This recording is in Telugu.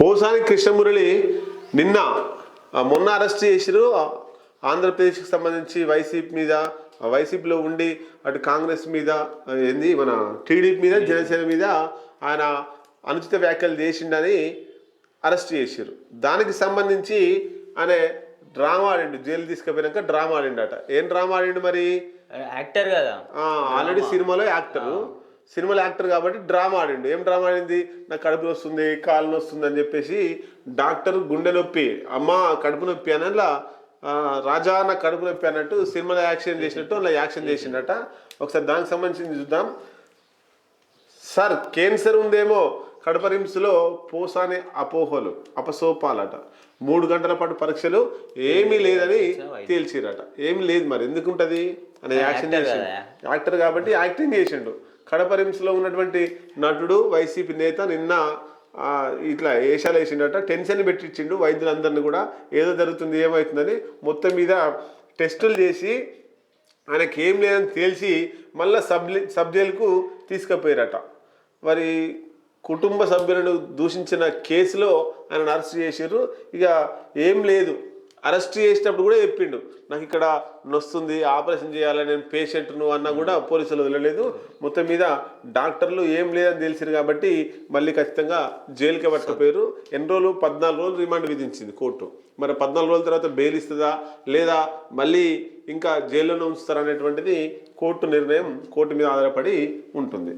పోసాని కృష్ణమురళి నిన్న మొన్న అరెస్ట్ చేసిరు. ఆంధ్రప్రదేశ్కి సంబంధించి వైసీపీ మీద వైసీపీలో ఉండి అటు కాంగ్రెస్ మీద ఏంది మన టీడీపీ మీద జనసేన మీద ఆయన అనుచిత వ్యాఖ్యలు చేసిండని అరెస్ట్ చేసిరు. దానికి సంబంధించి ఆయన డ్రామా ఆడిండు జైలు తీసుకుపోయినాక డ్రామా ఆడిండట. ఏం డ్రామా ఆడిండు మరి? యాక్టర్ కదా. ఆల్రెడీ సినిమాలో యాక్టర్. సినిమాలో యాక్టర్ కాబట్టి డ్రామా ఆడిండు. ఏం డ్రామా ఆడింది? నాకు కడుపు వస్తుంది కాలు వస్తుంది అని చెప్పేసి డాక్టర్ గుండె నొప్పి. అమ్మ కడుపు నొప్పి అని అలా రాజా నాకు కడుపు నొప్పి అన్నట్టు సినిమాలో యాక్షన్ చేసినట్టు అలా యాక్షన్ చేసిండట. ఒకసారి దానికి సంబంధించి చూద్దాం. సార్ క్యాన్సర్ ఉందేమో? కడప రిమ్స్లో పోసాని అపోహలు అపసోపాలట. మూడు గంటల పాటు పరీక్షలు ఏమీ లేదని తేల్చిరట. ఏమీ లేదు మరి ఎందుకు ఉంటుంది అని యాక్షన్ చేసిండు. యాక్టర్ కాబట్టి యాక్టింగ్ చేసిండు. కడప రిమ్స్లో ఉన్నటువంటి నటుడు వైసీపీ నేత నిన్న ఇట్లా ఏషాలు వేసిండట టెన్షన్ పెట్టించిండు వైద్యులందరినీ కూడా. ఏదో జరుగుతుంది ఏమవుతుందని మొత్తం మీద టెస్టులు చేసి ఆయనకి ఏం లేదని తెలిసి మళ్ళీ సబ్ సబ్ జైలుకు తీసుకుపోయారట. మరి కుటుంబ సభ్యులను దూషించిన కేసులో ఆయన అరెస్ట్ చేసారు ఇక ఏం లేదు. అరెస్ట్ చేసేటప్పుడు కూడా చెప్పిండు. నాకు ఇక్కడ నొస్తుంది ఆపరేషన్ చేయాలని నేను పేషెంట్ను అన్నా కూడా పోలీసులు వదలలేదు మొత్తం మీద డాక్టర్లు ఏం లేదని తెలిసింది కాబట్టి మళ్ళీ ఖచ్చితంగా జైలుకే పట్టకపోయారు. ఎన్ని రోజులు? పద్నాలుగు రోజులు రిమాండ్ విధించింది కోర్టు. మరి పద్నాలుగు రోజుల తర్వాత బెయిల్ ఇస్తుందా? లేదా మళ్ళీ ఇంకా జైల్లోనే ఉంచుతారనేటువంటిది కోర్టు నిర్ణయం కోర్టు మీద ఆధారపడి ఉంటుంది.